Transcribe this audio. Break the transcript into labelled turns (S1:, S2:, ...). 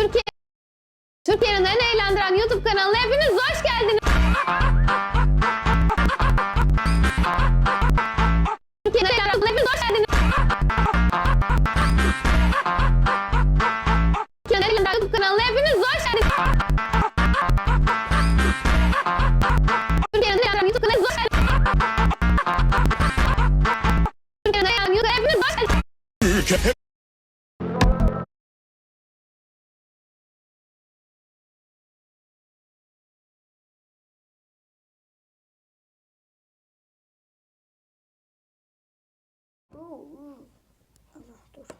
S1: Türkiye Türkiye'nin en eğlendiren YouTube kanalına hepiniz hoş geldiniz. Türkiye'nin en eğlendiren kanalına hepiniz hoş geldiniz. Türkiye'nin en eğlendiren YouTube kanalına hepiniz hoş geldiniz. Allah. Allah
S2: dur.